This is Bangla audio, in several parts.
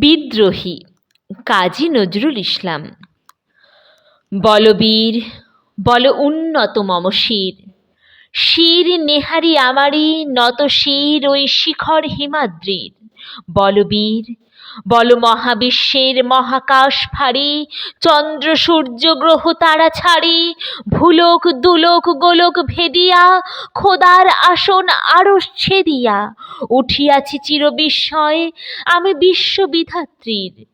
বিদ্রোহী কাজী নজরুল ইসলাম। বলবীর, বল উন্নত মম শির। শির নেহারি আমারি, নত শির ওই শিখর হিমাদ্রির। বলবীর বল মহাবিশ্বের মহাকাশ ফাড়ি, চন্দ্র সূর্য গ্রহ তারা ছাড়ি, ভুলোক, দুলোক, গোলক ভেদিয়া, খোদার আসন আরও ছেদিয়া। উঠিয়াছি চির বিস্ময় আমি বিশ্ববিধাত্রীর।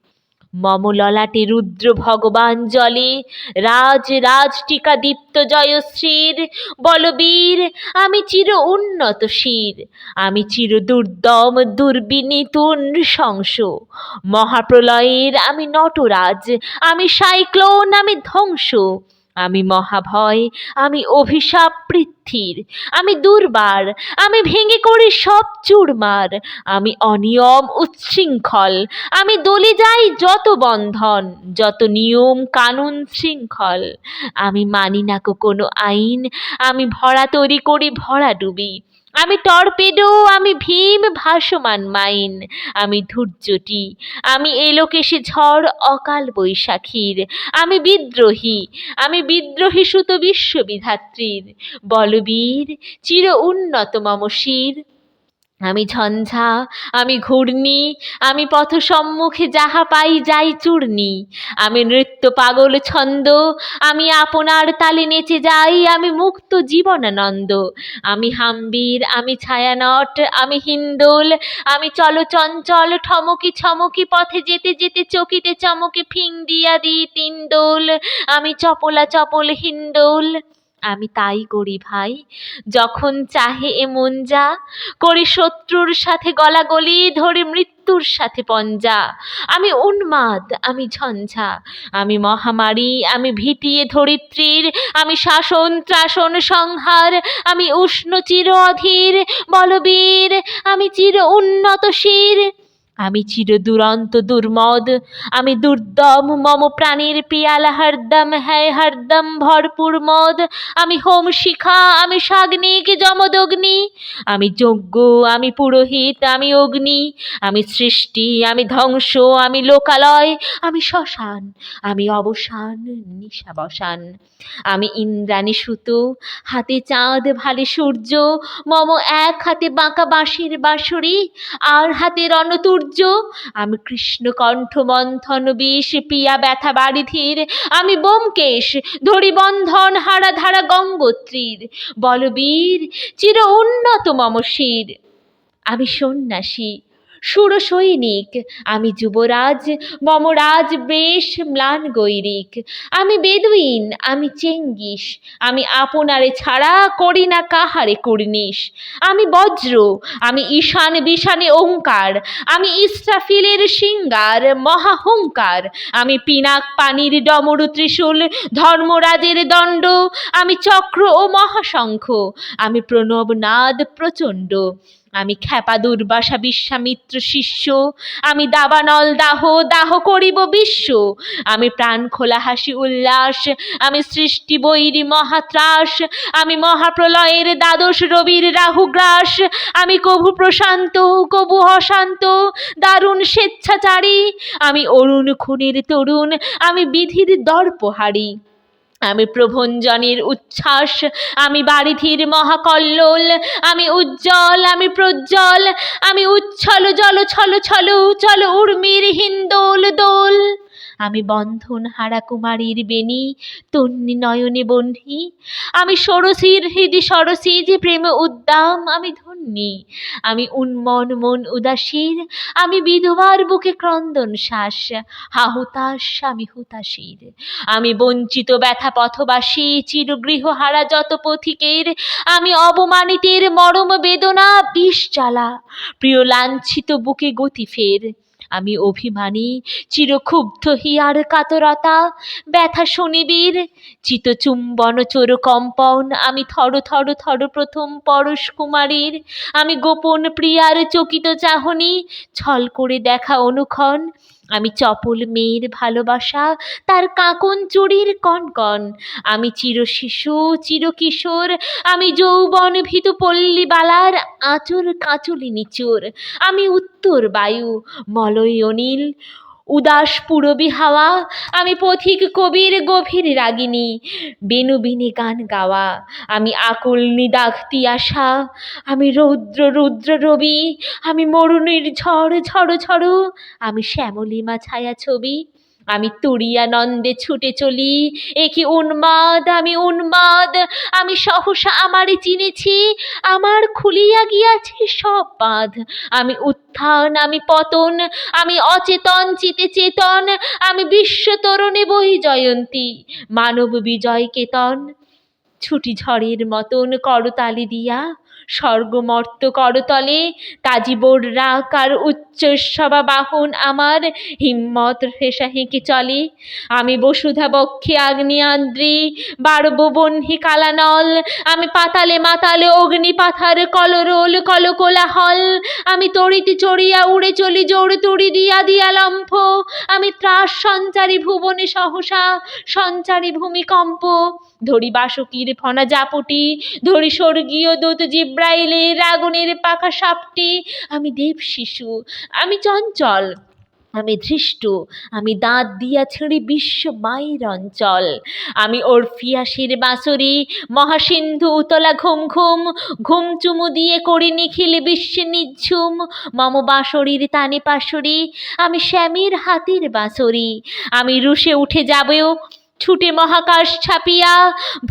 মম ললাটে রুদ্র ভগবান জলে, রাজ রাজ টিকা দীপ্ত জয়শ্রীর বলবীর আমি চির উন্নত শির, আমি চির দুর্দম দুর্বিনীতুন শংস। মহাপ্রলয়ের আমি নটরাজ, আমি সাইক্লোন, আমি ধ্বংস। আমি মহাভয়, আমি অভিশাপ পৃথ্বীর, আমি দুর্বার, আমি ভেঙে করি সব চুরমার, আমি অনিয়ম উচ্ছৃঙ্খল, আমি দলি যাই যত বন্ধন, যত নিয়ম কানুন শৃঙ্খল, আমি মানি না কোনো আইন, আমি ভরা তৈরি করি ভরা ডুবি আমি টর্পেডো, আমি ভীম ভাসমান মাইন, আমি ধূর্যটি আমি এলোকেশে ঝড় অকাল বৈশাখীর, আমি বিদ্রোহী আমি বিদ্রোহী সুত বিশ্ববিধাত্রীর, বলবীর চির উন্নত মম শির আমি ঝঞ্ঝা, আমি ঘূর্ণি, আমি পথ সম্মুখে যাহা পাই যাই চূর্ণি। আমি নৃত্য পাগল ছন্দ, আমি আপনার তালে নেচে যাই, আমি মুক্ত জীবনানন্দ। আমি হাম্বির, আমি ছায়ানট, আমি হিন্দোল, আমি চল চঞ্চল, ঠমকি ছমকি পথে যেতে যেতে চকিতে চমকে ফিং দিয়া দিই তিন দোল। আমি চপলা চপল হিন্দোল। আমি তাই করি ভাই। যখন চাহে এ মন যা, করি শত্রুর সাথে গলাগলি, ধরে মৃত্যুর সাথে পঞ্জা। আমি উন্মাদ, আমি ঝঞ্ঝা। আমি মহামারী, আমি ভীতিয়ে ধরিত্রীর। আমি শাসন, ত্রাসন, সংহার। আমি উষ্ণ চির অধীর, বলবীর। আমি চির উন্নত শির আমি চির দুরন্ত দুর্মদ, আমি দুর্দম, মম প্রাণীর পিয়ালা, হরদম, হ্যায় হরদম, ভরপুর মদ। আমি হোম শিখা, আমি সাগ্নিক যমদগ্নি? আমি যজ্ঞ, আমি পুরোহিত, আমি অগ্নি। আমি সৃষ্টি, আমি ধ্বংস, আমি লোকালয়। আমি শ্মশান, আমি অবসান, নিশাবসান। আমি ইন্দ্রাণী সুত, হাতে চাঁদ, ভালে সূর্য। মম এক হাতে বাঁকা বাঁশির বাঁশরি, আর হাতে রণতুর্য আমি কৃষ্ণকণ্ঠ মন্থন, বিষ পিয়া ব্যথা বারিধির। আমি বোমকেশ ধরি বন্ধন হারা ধারা গঙ্গোত্রীর। বলবীর, চির উন্নত মম শির আমি সন্ন্যাসী সুর সৈনিক আমি যুবরাজ, মমরাজ, বেশ ম্লান গৈরিক। আমি বেদুইন, আমি চেঙ্গিস। আমি আপনারে ছাড়া করি না কাহারে কুর্নিশ। আমি বজ্র, আমি ঈশান বিশানে ওঙ্কার। আমি ইসরাফিলের সিঙ্গার, মহাহুঙ্কার। আমি পিনাক পানির ডমরু ত্রিশূল, ধর্মরাজের দণ্ড। আমি চক্র ও মহাশঙ্খ আমি প্রণব নাদ প্রচণ্ড। আমি খ্যাপা দুর্বাসা বিশ্বামিত্র শিষ্য। আমি দাবানল দাহ দাহ করিব বিশ্ব। আমি প্রাণ খোলা হাসি উল্লাস। আমি সৃষ্টি বৈরি মহাত্রাস। আমি মহাপ্রলয়ের দ্বাদশ রবির রাহুগ্রাস আমি কভু প্রশান্ত, কভু অশান্ত। দারুণ স্বেচ্ছাচারী। আমি অরুণ খুনের তরুণ। আমি বিধির দর্পহারি। আমি প্রভঞ্জনের উচ্ছ্বাস, আমি বারিধির মহাকল্লোল, আমি উজ্জ্বল, আমি প্রজ্জ্বল, আমি উচ্ছল, জল ছল ছল, চল উর্মির হিন্দোল দোল। আমি বন্ধন হারা কুমারীর বেণী, তন্নি নয়নে বহ্নি আমি ষোড়শীর হৃদি সরসী যে প্রেম উদ্দাম, আমি ধন্যী। আমি উন্মন মন উদাসীর, আমি বিধবার বুকে ক্রন্দন শ্বাস হাহুতাস আমি হুতাশীর। আমি বঞ্চিত ব্যথা পথবাসী, চিরগৃহ হারা যত পথিকের, আমি অবমানিতের মরম বেদনা বিষ জ্বালা, প্রিয় লাঞ্ছিত বুকে গতি ফের। আমি অভিমানী, চিরক্ষুব্ধ হিয়ার কাতরতা। ব্যথা শনিবীর চিতচুম্বন চোর কম্পন। আমি থর থর থর প্রথম পরশ কুমারীর। আমি গোপন প্রিয়ার চকিত চাহনি, ছল করে দেখা অনুক্ষণ। আমি চপল মেয়ের ভালোবাসা, তার কাঁকন চুরির কনকন। আমি চির শিশু, চির কিশোর, আমি যৌবন ভীতু পল্লীবালার আঁচর কাঁচলি নিচুর। আমি উত্তর বায়ু, মলয় অনিল উদাস পুরবী হাওয়া, আমি পথিক কবির গভীর রাগিনী। বেনুবিনী গান গাওয়া, আমি আকুল নিদাঘতি আশা। আমি রৌদ্র, রুদ্র রবি, আমি মরুণীর ঝড় ঝড় ঝড়। আমি শ্যামলিমা ছায়া ছবি। আমি তুরিয়ানন্দে ছুটে চলি, এ কি উন্মাদ, আমি উন্মাদ, আমি সহসা আমারে চিনেছি, আমার খুলিয়া গিয়াছে সব বাঁধ। আমি উত্থান, আমি পতন, আমি অচেতন, চিতে চেতন, আমি বিশ্বতরণে বহি জয়ন্তী, মানব বিজয় কেতন। ছুটি ঝড়ের মতন করতালি দিয়া, স্বর্গমর্ত করতলে তাজিবোর রাক আর উচ্চৈঃসবা বাহন আমার হিম্মত হেসা হেঁকে চলে। আমি বসুধা বক্ষে আগ্নেয়াদ্রি বারব বহ্নি কালানল, আমি পাতালে মাতালে অগ্নি পাথার কলরোল কলকোলাহল, আমি তড়িতে চড়িয়া উড়ে চলি জোর তুড়ি দিয়া দিয়া লম্ফ, আমি ত্রাস সঞ্চারী ভুবনে সহসা, সঞ্চারী ভূমিকম্প, ধরি বাসকির ফনা জাপটি, ধরি স্বর্গীয় দূত জিব্রাইলের আগুনের পাখা সাপটি। আমি দেব শিশু, আমি চঞ্চল, আমি ধৃষ্ট, আমি দাঁত দিয়া ছিঁড়ি বিশ্ব মায়ের অঞ্চল। আমি ওরফিয়াসের বাঁশরি, মহাসিন্ধু উতলা ঘুম ঘুম ঘুম চুমু দিয়ে করি নিখিল বিশ্বে নিঝুম। মম বাঁশরীর তানে পাশরি, আমি শ্যামের হাতের বাঁশরি। আমি রুশে উঠে যাবেও ছুটে মহাকাশ ছাপিয়া,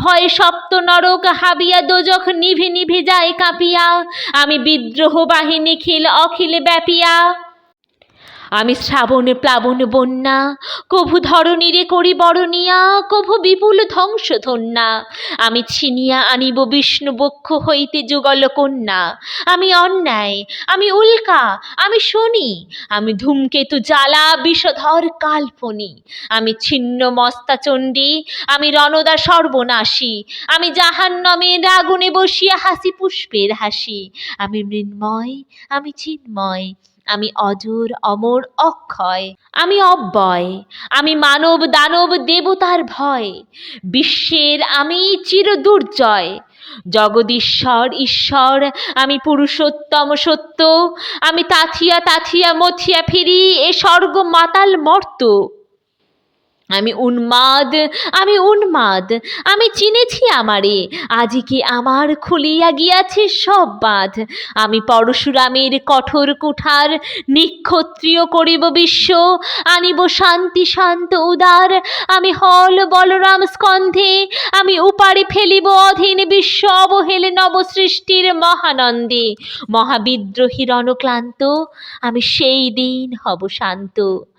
ভয় সপ্ত নরক হাবিয়া, দোজখ নিভে নিভে যায় কাঁপিয়া। আমি বিদ্রোহ বাহিনী খিল অখিল ব্যাপিয়া। আমি শ্রাবণ, প্লাবন, বন্যা, কভু ধরণীরে করি বরণিয়া, কভু বিপুল ধ্বংস ধন্যা আমি ছিনিয়া আনিব বিষ্ণু বক্ষ হইতে যুগল কন্যা। আমি অন্যায়, আমি উল্কা, আমি শনি, আমি ধূমকেতু জ্বালা, বিষধর কাল্পনি। আমি ছিন্ন মস্তা চণ্ডী আমি রণদা সর্বনাশী। আমি জাহান্নমের আগুনে বসিয়া হাসি পুষ্পের হাসি। আমি মৃন্ময়, আমি চিন্ময় আমি অজর অমর, অক্ষয়। আমি অব্যয়, আমি মানব দানব দেবতার ভয়। বিশ্বের আমি চির দুর্জয়। জগদীশ্বর, ঈশ্বর, আমি পুরুষোত্তম সত্য। আমি তাথিয়া তাথিয়া মথিয়া ফিরি, এ স্বর্গ মাতাল মর্ত। আমি উন্মাদ আমি উন্মাদ, আমি চিনেছি আমারে, আজি কি আমার খুলিয়া গিয়াছে সব বাঁধ। আমি পরশুরামের কঠোর কুঠার, নিক্ষত্রিয় করিব বিশ্ব, আনিব শান্তি শান্ত উদার। আমি হল বলরাম স্কন্ধে, আমি উপারে ফেলিব অধীন বিশ্ব অবহেলে নবসৃষ্টির মহানন্দে। মহাবিদ্রোহী রণক্লান্ত, আমি সেই দিন হব শান্ত।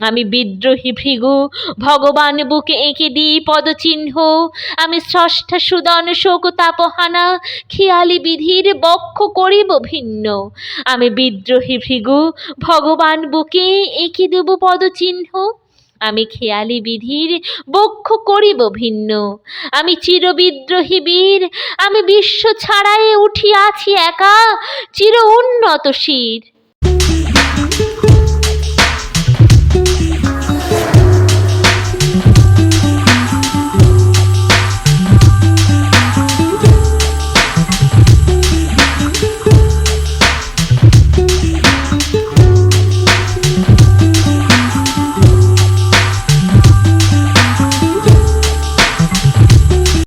আমি বিদ্রোহী ভৃগু, ভগবান বুকে এঁকে দিই পদচিহ্ন। আমি স্রষ্টা সুদন শোক তাপহানা, খেয়ালি বিধির বক্ষ করিব ভিন্ন। আমি বিদ্রোহী ভৃগু, ভগবান বুকে এঁকে দেব পদচিহ্ন। আমি খেয়ালি বিধির বক্ষ করিব ভিন্ন। আমি চিরবিদ্রোহী বীর, আমি বিশ্ব ছাড়াই উঠিয়াছি একা, চির উন্নত শির।